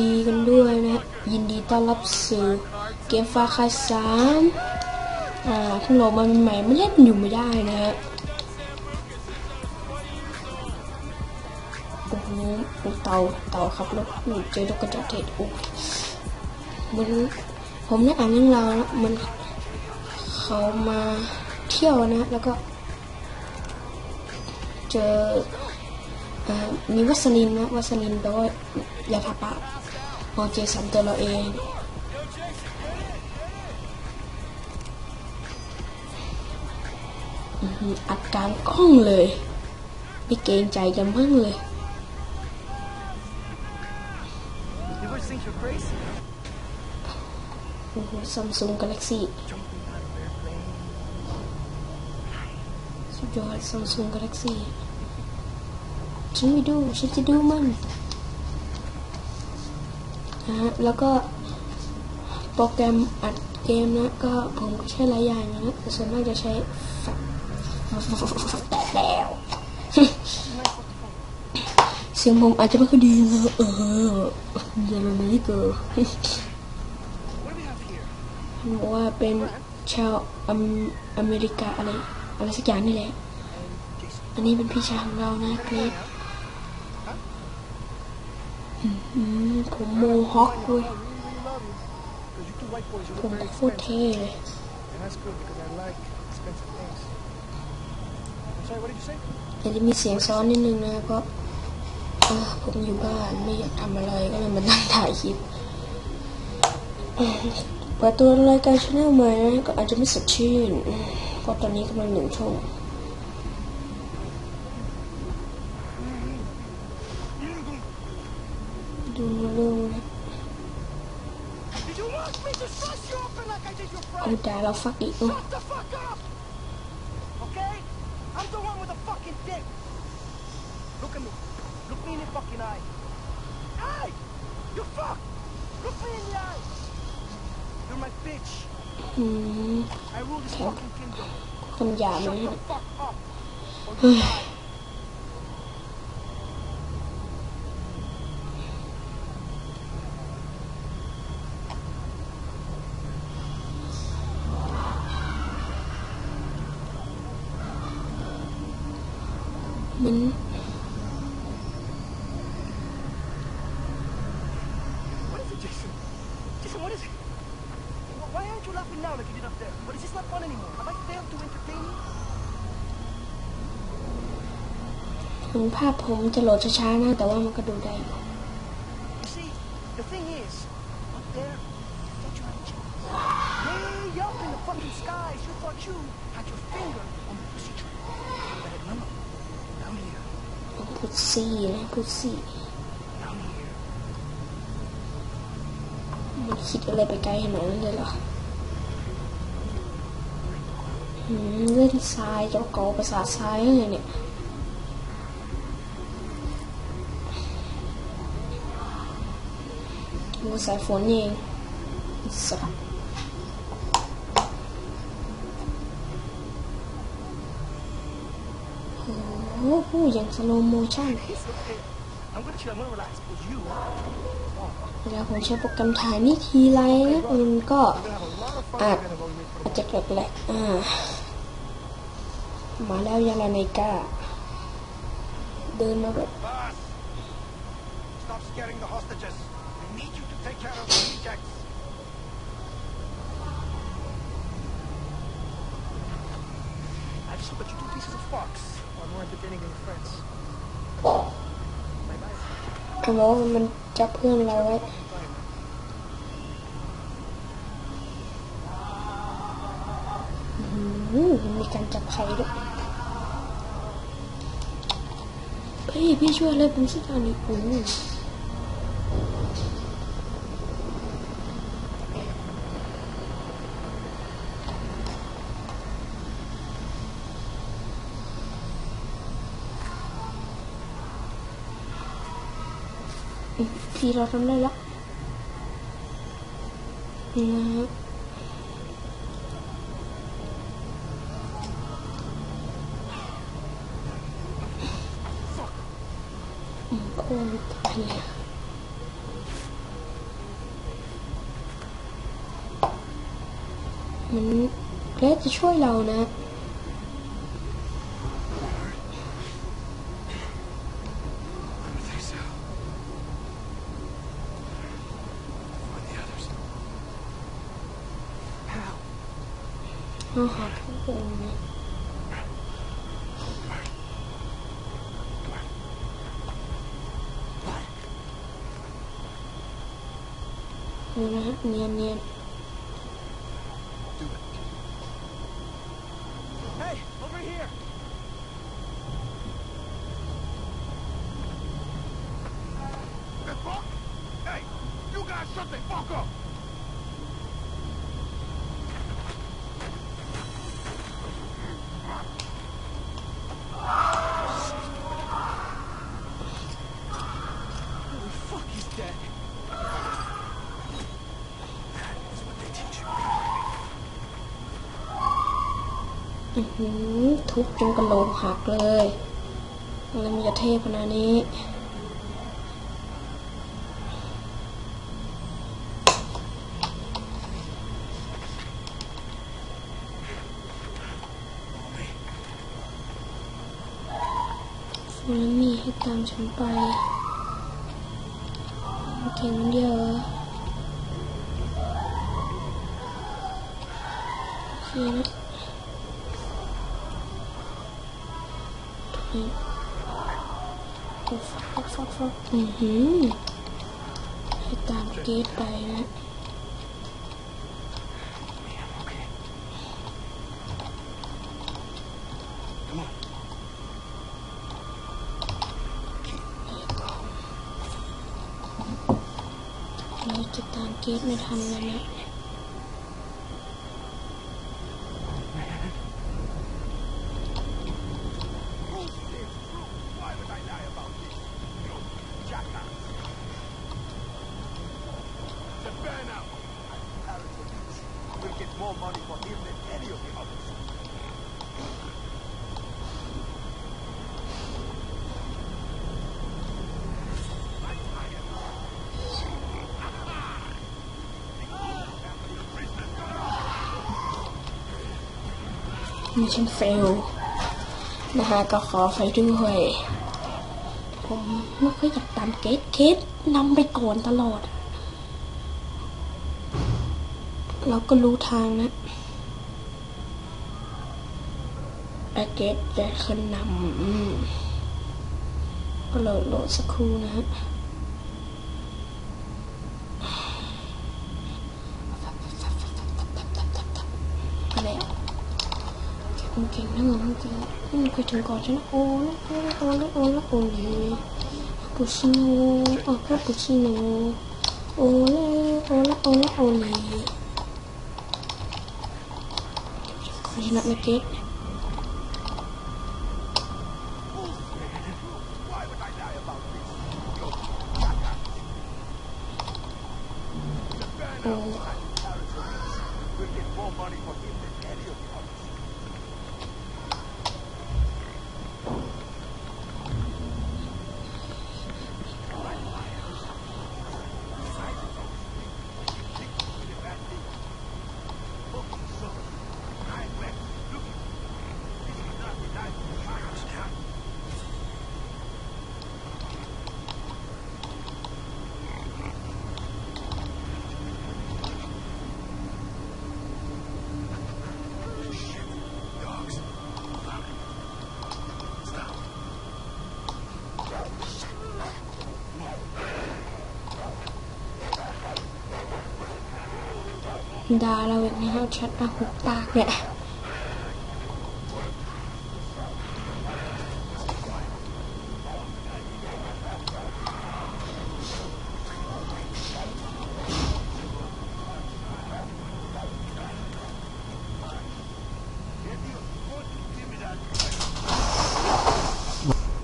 ดีกันด้วยนะฮะยินดีต้อนรับสู่เกมฟาคายสามอ่าพิ่งโหลดมาใหม่ไม่เล่นอยู่ไม่ได้นะฮะโอ้โหเต่าเต่าขับรถอยู่เจอนกกระจอกเทศโอ้มันผมได้อ่านเรื่องราวแล้วมันเขามาเที่ยวนะ แล้วก็ เจอมีวัสลินนะวัสลินแปลว่ายาทาปา กพอเจสันตัวเราเองอื้อหืออัดกลารกล้องเลยไม่เกรงใจกันมั่งเลยโอ้โหซัมซุงกาแล็กซี่สุดยอดซัมซุงกาแล็กซี่ฉันไม่ดู ฉันจะดูมัน นะฮะแล้วก็โปรแกรมอัดเกมนะก็ผมก็ใช้หลายอย่างนะแต่ส่วนมากจะใช้แลแตกแล้วเสียงผมอาจจะไม่ค่อยดีนะเออเดี๋ยวมันไม่เกิด What do we have here? บอกว่าเป็นชาวอเมริกาอะไรอะไรสักอย่างนี่แหละ อันนี้เป็นพี่ชายของเรานะเกรด อื้อหือผมโมฮอคด้วย I really, really love you. Because you two white boys, you ผ look ม very โคตร expensive. เท่เลย And that's good because I like expensive things. I'm sorry, what did you say? แต่จะมีเสียงซ้อนนิดนึงนะเพราะเอ่อผมอยู่บ้านไม่อยากทำอะไรก็เลยมานั่งถ่ายคลิปเอ่อเปิดตัวรายการช anel ใหม่นะก็อาจจะไม่สดชื่นเพราะตอนนี้กำลังหนึ่งช่วง Oh, Dad, I'll fuck you. Shut the fuck up! Okay? I'm the one with the fucking dick. Look at me. Look me in the fucking eye. Hey, You fuck! Look me in the eye! You're my bitch. Mm. I rule this fucking kingdom. Um, shut the fuck up. I failed to entertain you? ถึงภาพผมจะโหลดช้าๆนะ แต่ว่ามันก็ดูได้อยู่ You พุดซี่นะพุดซี่มันคิดอะไรไปไกลขนาดนั้นเลยเหรอเล่นทรายจะก่อประสาททรายเลยเนี่ยดูสายฝนเองสัตว์ โอ้วูบอย่างสโลโมชั่นเวลวผมใช้โปรแกรมถ่ายนี่ทีไรนะมันก็อาจอาจจะแหลกๆอ่า มาแล้วยาลาเนกาเดินมาแบบ Boss! Stop scaring the hostages. We need you to take care of the rejects. I just hope that you two pieces of fox while we're entertaining your friends. Bye bye. เขาบอกว่ามันจับเพื่อนเราไว้อื้อหือมีการจับไข่ด้วยพี่พี่ช่วยเลยผมสักอย่างนี้โอ้โีเราทำได้แล้วนะโคตรตาเลยมันเกรดจะช่วยเรานะ Nyan, nyan, nyan. Hey, over here! ทุบจนกระโหลกหักเลยอะไรมันจะเทพขนาดนี้ฟูลมีให้ตามฉันไปเก่งเดียวเหรอโอเคนะ กโอ้ฟักฟักฟักฟักอือหือให้ตามเกตไปนะเราจะตามเกตไม่ทันแล้วนะ มิชชั่นเฟลนะฮะก็ขอไฟด้วย ผมไม่ค่อยอยากตามเกตเกตนำไปก่อนตลอด เราก็รู้ทางนะไอเกตจะขึ้นนำก็โหลดโหลดสักครู่นะฮะ ก็แล้ว เก่งๆทั้งหมดทั้งเก่งอืมไปถึงก่อนฉันโอ้ละโอ้ละโอ้ละโอ้ละโอ้เลยปูชิโน่อ๋อก็ปูชิโน่โอ้ละโอ้ละโอ้ละโอ้เลยขอชนะนะเกต Why would I lie about this? You jackass. The burn โอ้ We'll get more money for him than any of the others. ดาเราอีกนะครับชัดอาหุบปากเนี่ย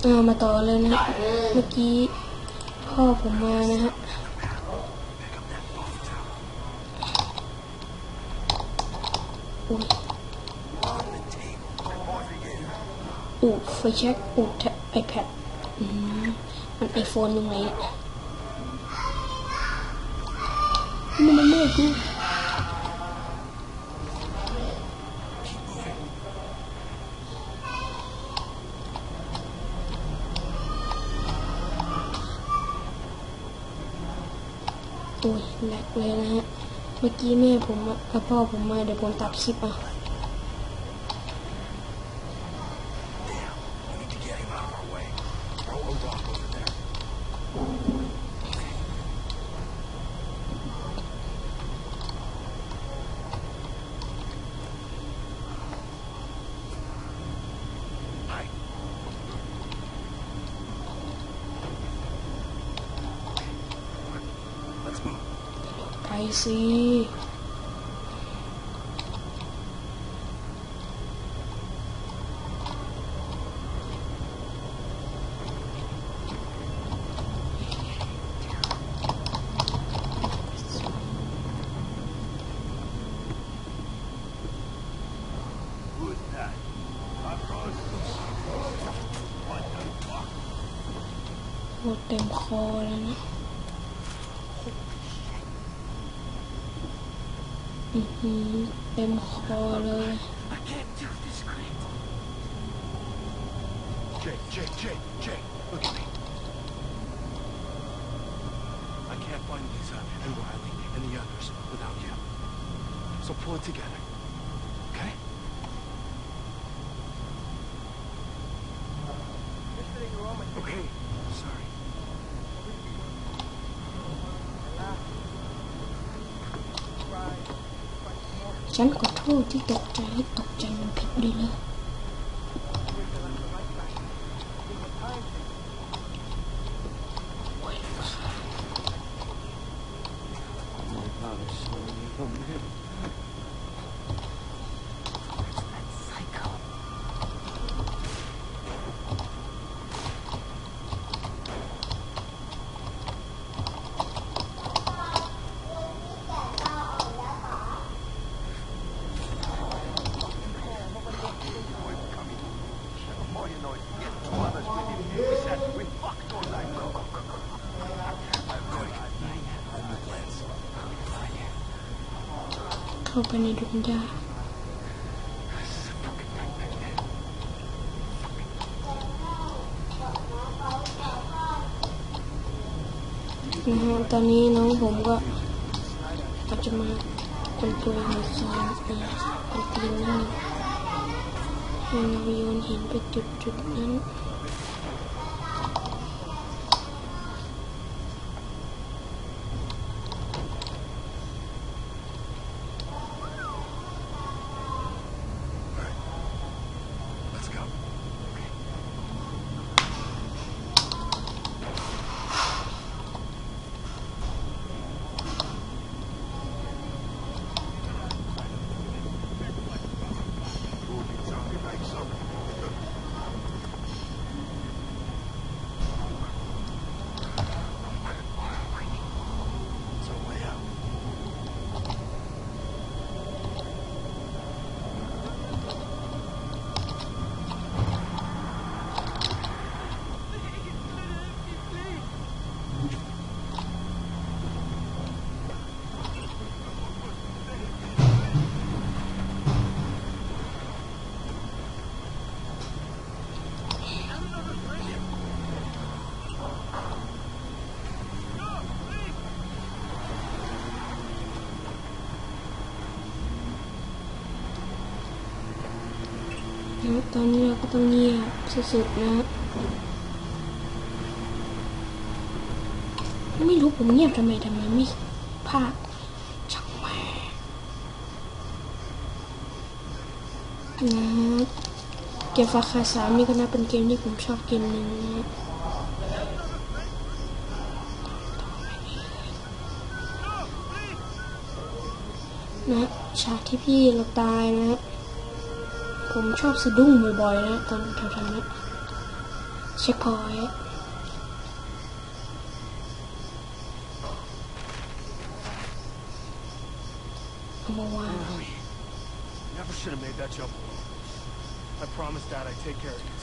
เอามาต่อเลยนะ เมื่อกี้พ่อผมมานะฮะ อูดไฟแช็กอูดไอแพดมันไอโฟนยังไงมันมันเมื่กูโอ้ยแหลกเลยนะฮะ เมื่อกี้แม่ผมกับพ่อผมมาเดี๋ยวผมตัดคลิปอะ ไปสิ Who's that? Afros? What the fuck? หมดเต็มคอแล้วนะอือหือเต็มคอเลย I can't do this, Grant. Jake, Jake, Jake, Jake, look at me. I can't find Lisa and Riley and the others without you. So pull it together. Okay? Yesterday you were on my Okay. Sorry. ฉันขอโที่ตกใจให้ตกใจมันผิดด้วยเลย The เข้าไปในดงหญ้านะฮะตอนนี้น้องผมก็อาจจะมาเป็นตัวในซอยนะเป็นตีนนั่นให้เราโยนหินไปจุดจุดๆนั้น ตอนนี้เราก็ต้องเงียบสุดๆนะไม่รู้ผมเงียบทำไมทำไมไม่ภาคช่างม่นะเกมฟาคาสามนี่ก็น่าเป็นเกมที่ผมชอบเกมหนึ่งนะนะฉากที่พี่เราตายนะ ผมชอบสะดุ้งบ่อยๆนะตอนแถวๆนั้นเช็คพอยต์เอามาวาง Louis, never should have made that jump alone. I promised Dad I'd take care of you.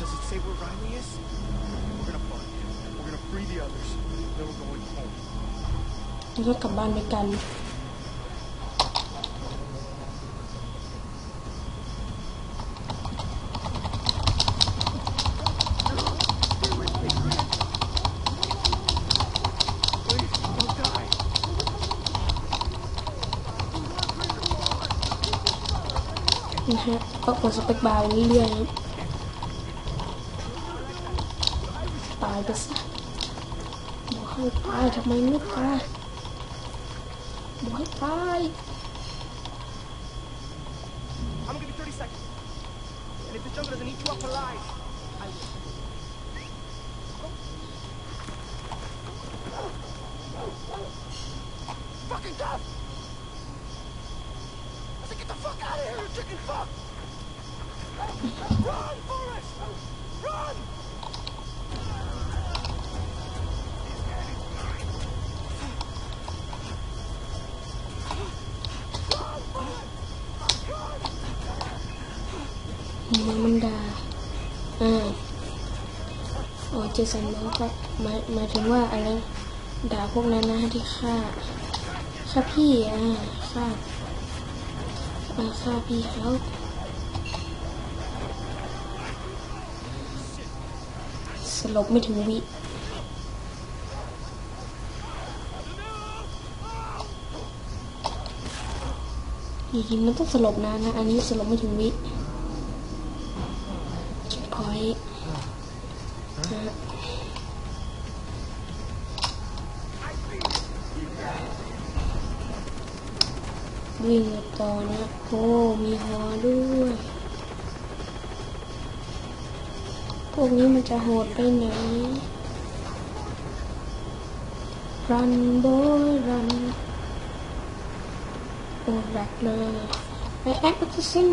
Does it say where Riley is? We're gonna find him. We're gonna free the others. Then we're going home. แล้วก็กลับบ้านด้วยกัน นะฮะก็กดสเปคบาร์ไปเรื่อยๆตายไปซะบอกให้ตายทำไมไม่ตายบอกให้ตาย มันมันดาอ่าอ๋อเจสันบอกว่าหมายหมายถึงว่าอะไรด่าพวกนั้นนะที่ฆ่าฆ่าพี่อ่าฆ่าอ่าฆ่าพี่เขาสลบไม่ถึงวิจริงๆมันต้องสลบนานนะ อันนี้สลบไม่ถึงวิ พอย วิ่งต่อนะโอ้มีฮอด้วย พวกนี้มันจะโหดไปไหน รันโบยรัน โอ้รักเลยไอแอคจะซิ่ง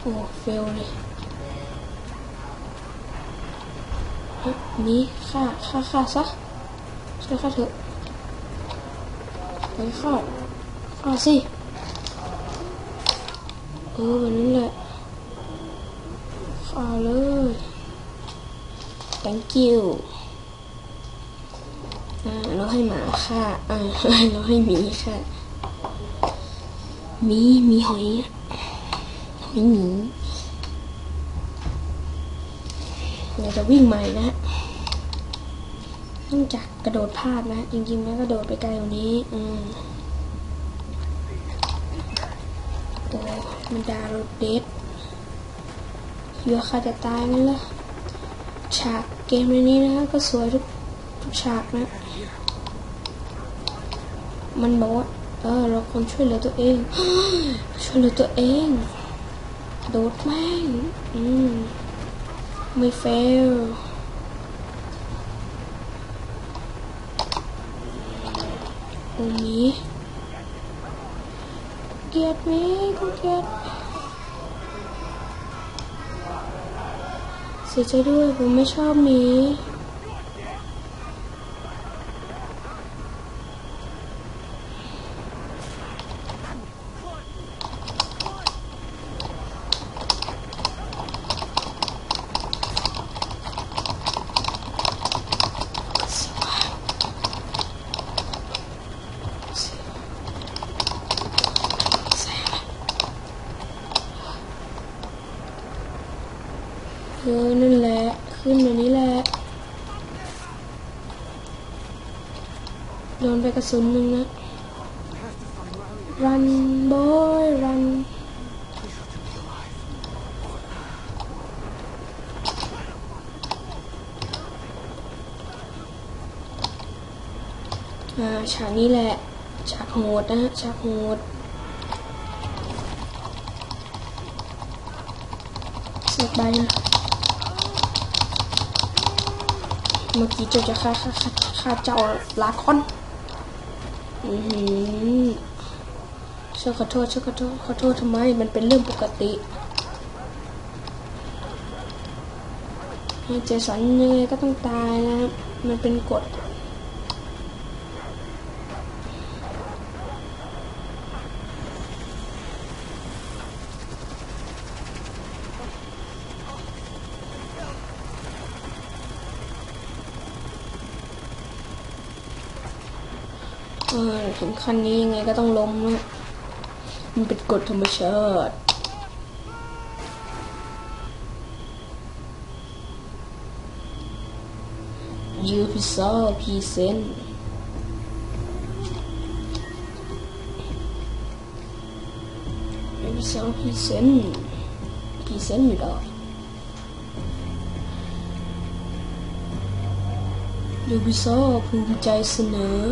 โอ้เฟลเลยเฮ้ยห นีฆ่าฆ่าฆ่าซะช่วยฆ่าเถอะไปฆ่าฆ่าสิเออแบบนั้นแหละฆ่าเลย thank you อ่าเราให้หมาฆ่าอ่าเราให้หมีฆ่าหมีหมีหอยไม่หนีเดี๋ยวจะวิ่งใหม่นะ เนื่องจากกระโดดพลาดนะ จริงๆแล้วกระโดดไปไกลกว่านี้ อืมโอ้มันดาโรเดดเยอะค่ะจะตายนั่นละฉากเกมในนี้นะก็สวยทุกทุกฉากนะ มันบอกว่าเออเราควรช่วยเหลือตัวเอง ช่วยเหลือตัวเอง โดดแม่ง อืม ไม่เฟล โอ้หมีเกียดหมีกูเกียดเสียใจด้วยผมไม่ชอบหมี เออ นั่นแหละ ขึ้นแบบนี้แหละ โดนไป กระสุนหนึ่งนะรันบอยรันอ่าฉากนี้แหละ ฉากโหดนะฮะ ฉากโหด เสียบายนะ เมื่อกี้จ้าจะฆ่าฆ่าฆ่าฆ่าเจ้าลาคอน อือหือฉันขอโทษช่วยขอโทษขอโทษทำไม มันเป็นเรื่องปกติให้เจสันยังไงก็ต้องตายนะมันเป็นกฎ คันนี้ยังไงก็ต้องล้มมันเป็นกฎธรรมชาติยูพิซซ่าพีเซนยูพิซซ่าพีเซนพีเซนอยู่ได้ยูพิซซ่าภูมิใจเสนอ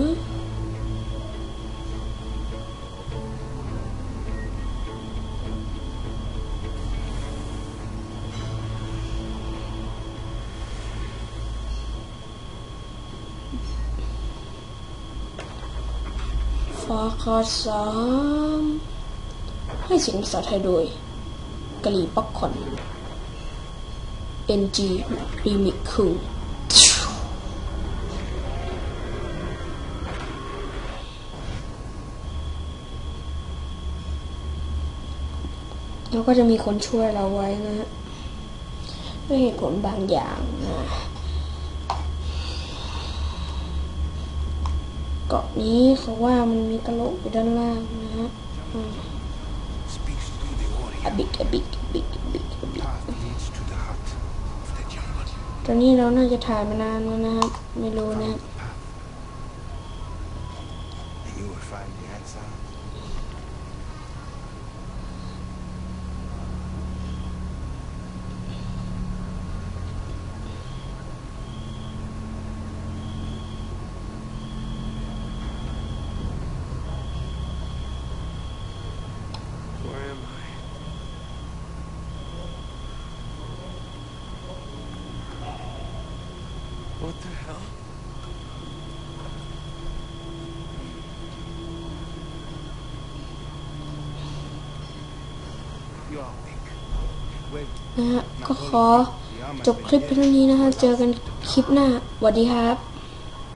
คาสามให้เสียงภาษาไทยโดยกะหรี่ป๊อกคอน NG Remix คุงแล้วก็จะมีคนช่วยเราไว้นะฮะด้วยเหตุผลบางอย่างนะ เกาะนี้เขาว่ามันมีกระโหลกอยู่ด้านล่างนะฮะ Speaks to the อ warrior. บิกอบิกอบิกอบิกอบิก Path leads to the heart of the jungle. ตอนนี้เราน่าจะถ่ายมานานแล้วนะครับ ไม่รู้นะครับ The path. And you will find the answer. Where am I? What the hell? You are weak. Wait. นะฮะก็ขอจบคลิปเพียงเท่านี้นะฮะเจอกันคลิปหน้าสวัสดีครับ